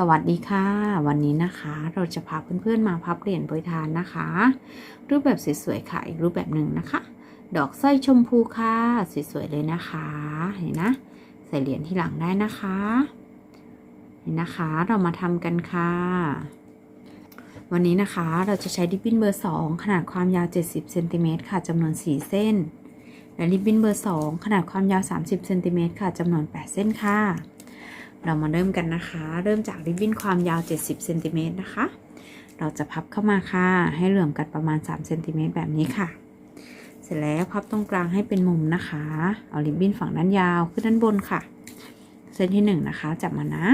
สวัสดีค่ะ วันนี้นะคะเราจะพาเพื่อนๆมาพับเหรียญโปรยทานนะคะ รูปแบบสวยๆค่ะอีกรูปแบบหนึ่งนะคะ ดอกสร้อยชมพูค่ะสวยๆเลยนะคะเห็นนะใส่เหรียญที่หลังได้นะคะเห็นนะคะเรามาทำกันค่ะ วันนี้นะคะเราจะใช้ริบบิ้นเบอร์ 2 ขนาดความยาว 70เซนติเมตรค่ะจำนวน 4 เส้น และริบบิ้นเบอร์ 2 ขนาดความยาว 30เซนติเมตรค่ะจำนวน 8 เส้นค่ะ เรามาเริ่มกันนะคะ เริ่มจากริบบิ้นความยาว 70เซนติเมตรนะคะ เราจะพับเข้ามาค่ะ ให้เหลื่อมกันประมาณ3เซนติเมตรแบบนี้ค่ะ เสร็จแล้วพับตรงกลางให้เป็นมุมนะคะ เอาริบบิ้นฝั่งด้านยาวขึ้นด้านบนค่ะ เส้นที่1นงนะคะจับมานะ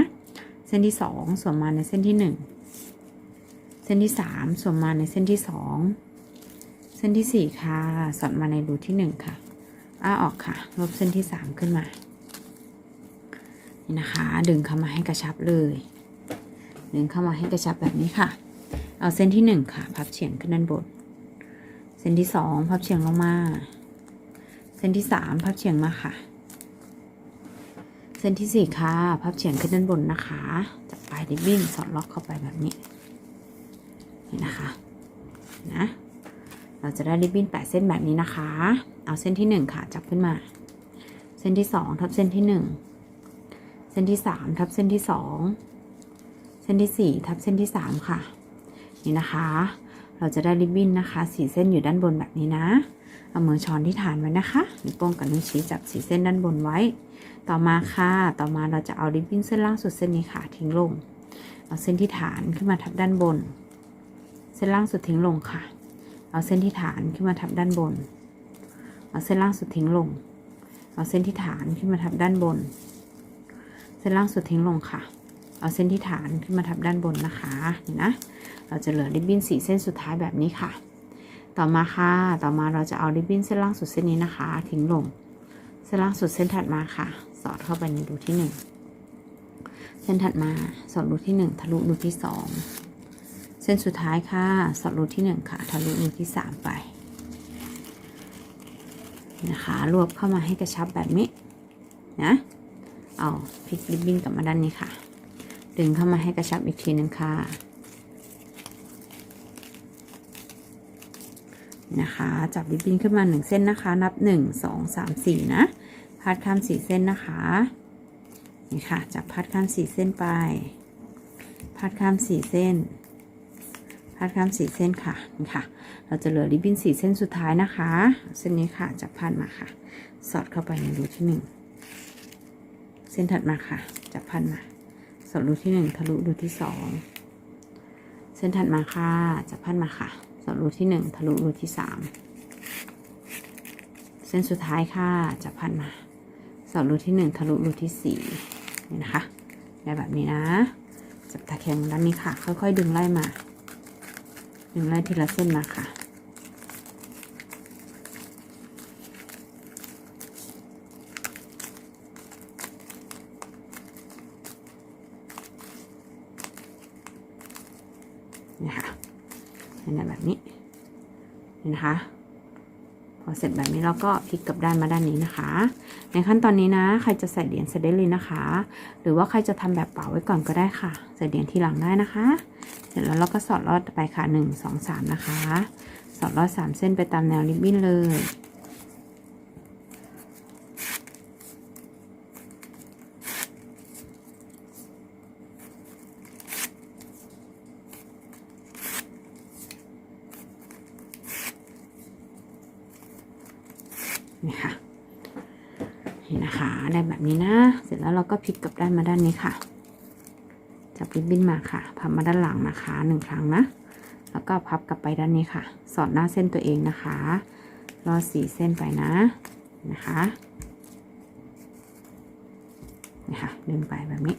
เส้นที่ 2สวมมาในเส้นที่ 1 เส้นที่ 3สวมมาในเส้นที่ 2 เส้นที่ 4 ค่ะ สอดมาในรูที่ 1 ค่ะ อ้าออกค่ะลบเส้นที่ 3 ขึ้นมา นี่นะคะ ดึงเข้ามาให้กระชับเลย ดึงเข้ามาให้กระชับแบบนี้ค่ะ เอาเส้นที่1ค่ะ พับเฉียงขึ้นด้านบน เส้นที่2พับเฉียงลงมา เส้นที่3พับเฉียงมาค่ะ เส้นที่4ค่ะ พับเฉียงขึ้นด้านบนนะคะ จับปลายริบบิ้นสอดล็อกเข้าไปแบบนี้ นี่นะคะนะเราจะได้ริบบิ้น8เส้นแบบนี้นะคะ เอาเส้นที่1ค่ะ จับขึ้นมา เส้นที่2ทับเส้นที่1 เส้นที่3ทับเส้นที่2เส้นที่4ทับเส้นที่3ค่ะ นี่นะคะ เราจะได้ริบบิ้นนะคะสีเส้นอยู่ด้านบนแบบนี้นะ เอามือช้อนที่ฐานไว้นะคะนิ้วโป้งกับนิ้วชี้จับสีเส้นด้านบนไว้ ต่อมาค่ะ ต่อมาเราจะเอาริบบิ้นเส้นล่างสุดเส้นนี้ค่ะทิ้งลง เอาเส้นที่ฐานขึ้นมาทับด้านบน เส้นล่างสุดทิ้งลงค่ะ เอาเส้นที่ฐานขึ้นมาทับด้านบน เอาเส้นล่างสุดทิ้งลง เอาเส้นที่ฐานขึ้นมาทับด้านบน เส้นล่างสุดทิ้งลงค่ะ เอาเส้นที่ฐานขึ้นมาทับด้านบนนะคะนี่นะ เราจะเหลือริบบิ้นสีเส้นสุดท้ายแบบนี้ค่ะ ต่อมาค่ะ ต่อมาเราจะเอาริบบิ้นเส้นล่างสุดเส้นนี้นะคะ ทิ้งลง เส้นล่างสุดเส้นถัดมาค่ะ สอดเข้าไปในรูที่หนึ่งเส้นถัดมา สอดรูที่หนึ่งทะลุรูที่สองเส้นสุดท้ายค่ะ สอดรูที่หนึ่งค่ะ ทะลุรูที่สามไปนะคะ รวบเข้ามาให้กระชับแบบนี้นะ เอาพลิกริบบิ้นกลับมาด้านนี้ค่ะ ดึงเข้ามาให้กระชับอีกทีหนึ่งค่ะ นะคะ จับริบบิ้นขึ้นมาหนึ่งเส้นนะคะ นับหนึ่งสองสามสี่นะ พัดข้ามสี่เส้นนะคะ นี่ค่ะ จับพัดข้ามสี่เส้นไป พัดข้ามสี่เส้น พัดข้ามสี่เส้นค่ะ นี่ค่ะ เราจะเหลือริบบิ้นสี่เส้นสุดท้ายนะคะ เส้นนี้ค่ะ จับพัดมาค่ะ สอดเข้าไปในรูที่หนึ่ง เส้นถัดมาค่ะ จับพันมาสอดรูที่หนึ่งทะลุรูที่สองเส้นถัดมาค่ะ จับพันมาค่ะ สอดรูที่หนึ่งทะลุรูที่สามเส้นสุดท้ายค่ะ จับพันมา สอดรูที่หนึ่งทะลุรูที่สี่นี่นะคะ ได้แบบนี้นะ จับตะแคงด้านนี้ค่ะ ค่อยๆ ดึงไล่มา ดึงไล่ทีละเส้นมาค่ะ นี่ค่ะเห็ นี้นะคะ พอเสร็จแบบนี้เราก็พลิกกลับด้านมาด้านนี้นะคะ ในขั้นตอนนี้นะ ใครจะใส่เหรียญใส่ได้เลยนะคะ หรือว่าใครจะทำแบบเป่าไว้ก่อนก็ได้ค่ะ ใส่เหรียญทีหลังได้นะคะ เสร็จแล้วเราก็สอดลอดไปค่ะหนึ่งสองสามนะคะ สอดลอดสามเส้นไปตามแนวริบบิ้นเลย นี่ค่ะนี่นะคะได้แบบนี้นะ เสร็จแล้วเราก็พลิกกลับด้านมาด้านนี้ค่ะ จับริบบิ้นมาค่ะ พับมาด้านหลังนะคะหนึ่งครั้งนะ แล้วก็พับกลับไปด้านนี้ค่ะ สอดหน้าเส้นตัวเองนะคะรอสีเส้นไปนะนะคะนี่ค่ะดึงไปแบบนี้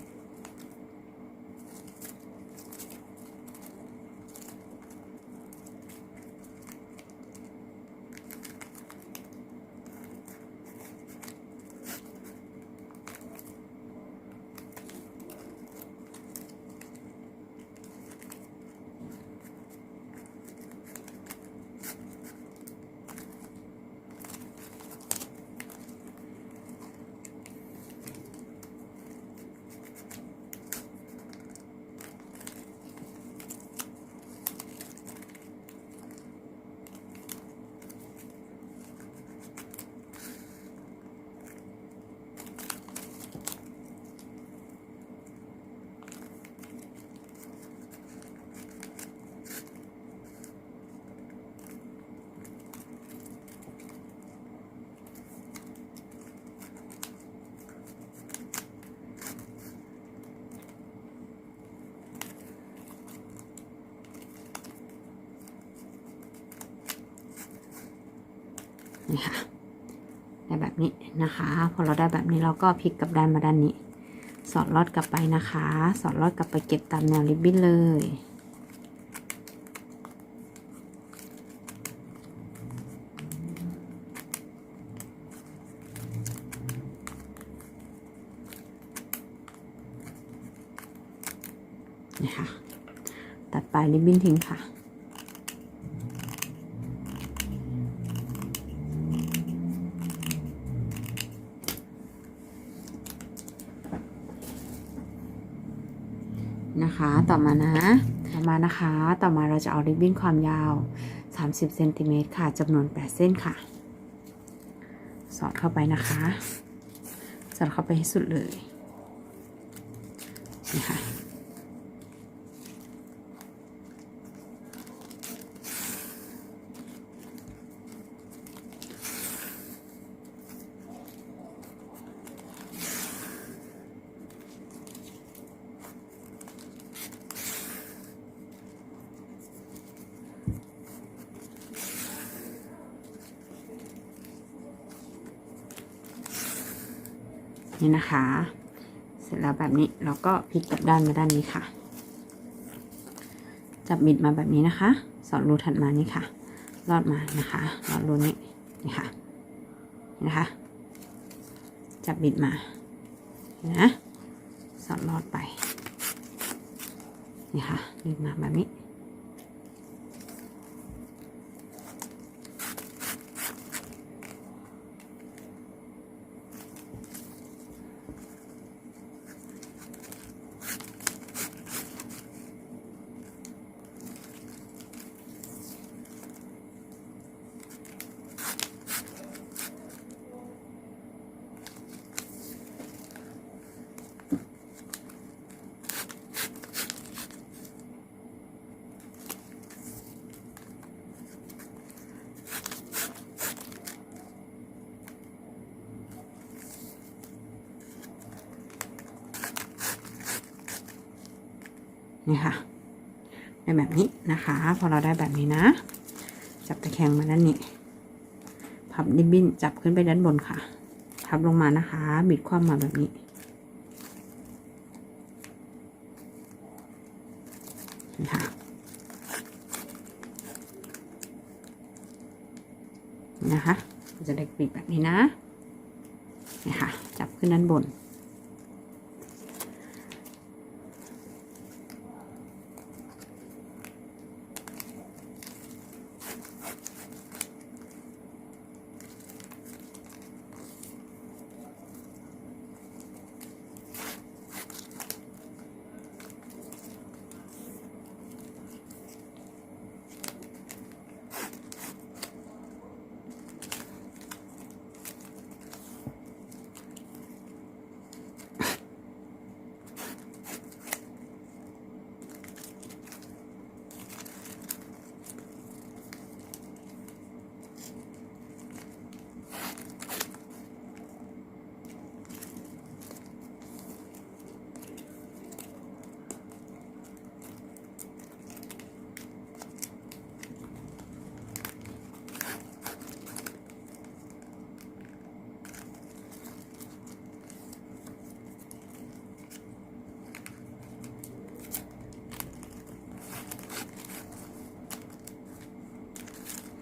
นี่ค่ะได้แบบนี้นะคะ พอเราได้แบบนี้เราก็พลิกกลับด้านมาด้านนี้ สอดลอดกลับไปนะคะ สอดลอดกลับไปเก็บตามแนวริบบิ้นเลยนี่ค่ะตัดปลายริบบิ้นทิ้งค่ะ นะคะ ต่อมานะ ต่อมานะคะ ต่อมาเราจะเอาริบบิ้นความยาว 30เซนติเมตรค่ะจำนวน 8 เส้นค่ะ สอดเข้าไปนะคะ สอดเข้าไปให้สุดเลยนะคะ นี่นะคะ เสร็จแล้วแบบนี้เราก็พลิกกลับด้านมาด้านนี้ค่ะ จับบิดมาแบบนี้นะคะ สอดรูถัดมานี่ค่ะ ลอดมานะคะลอดรูนี้นี่ค่ะนะคะ จับบิดมานะสอดลอดไปนี่ค่ะบิดมาแบบนี้ นี่ค่ะได้แบบนี้นะคะ พอเราได้แบบนี้นะ จับตะแคงมาด้านนี้ พับริบบิ้นจับขึ้นไปด้านบนค่ะ พับลงมานะคะ บิดคว่ำมาแบบนี้นี่ค่ะนะคะ จะได้กรีบแบบนี้นะนี่ค่ะ จับขึ้นด้านบน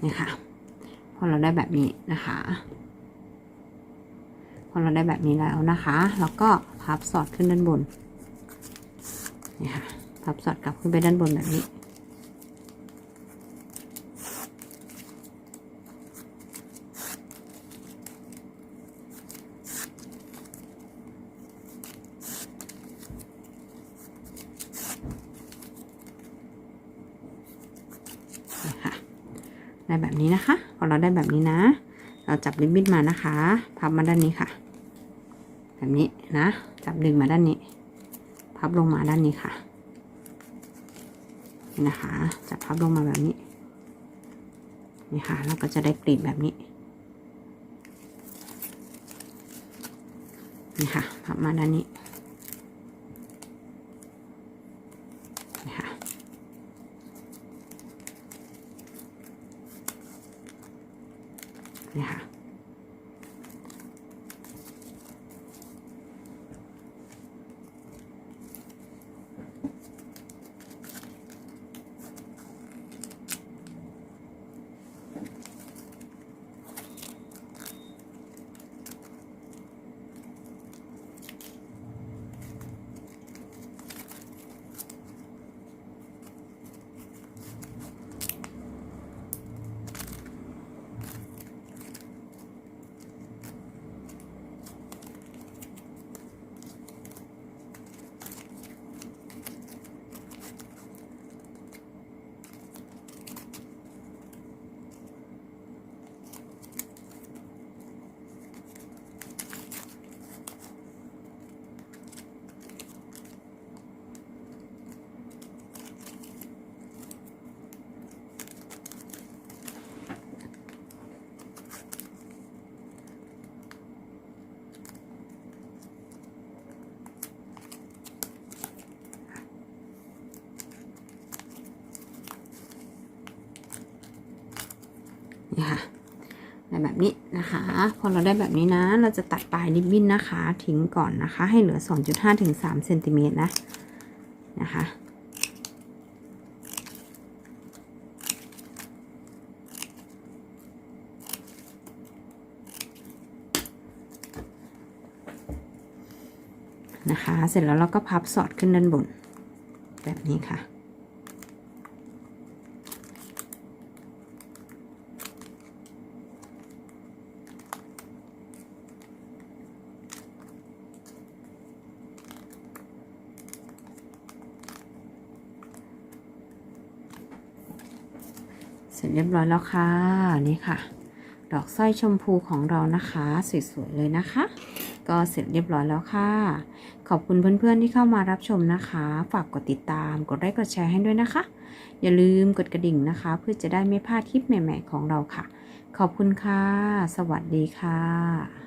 นี่ค่ะ พอเราได้แบบนี้นะคะ พอเราได้แบบนี้แล้วนะคะ แล้วก็พับสอดขึ้นด้านบน นี่ค่ะ พับสอดกลับขึ้นไปด้านบนแบบนี้ แบบนี้นะคะ พอเราได้แบบนี้นะ เราจับริบบิ้นมานะคะพับมาด้านนี้ค่ะ แบบนี้นะ จับดึงมาด้านนี้ พับลงมาด้านนี้ค่ะนี่นะคะ จับพับลงมาแบบนี้นี่ค่ะเราก็จะได้กลีบแบบนี้นี่ค่ะพับมาด้านนี้ค่ะ นี่ค่ะ แบบนี้นะคะ พอเราได้แบบนี้นะ เราจะตัดปลายริบบิ้นนะคะ ทิ้งก่อนนะคะ ให้เหลือ 2.5ถึง3เซนติเมตรนะ นะคะนะคะ เสร็จแล้วเราก็พับสอดขึ้นด้านบน แบบนี้ค่ะ เรียบร้อยแล้วค่ะนี่ค่ะ ดอกสร้อยชมพูของเรานะคะสวยๆเลยนะคะ ก็เสร็จเรียบร้อยแล้วค่ะ ขอบคุณเพื่อนๆที่เข้ามารับชมนะคะ ฝากกดติดตามกดไลค์กดแชร์ให้ด้วยนะคะ อย่าลืมกดกระดิ่งนะคะ เพื่อจะได้ไม่พลาดคลิปใหม่ ๆ ของเราค่ะ ขอบคุณค่ะ สวัสดีค่ะ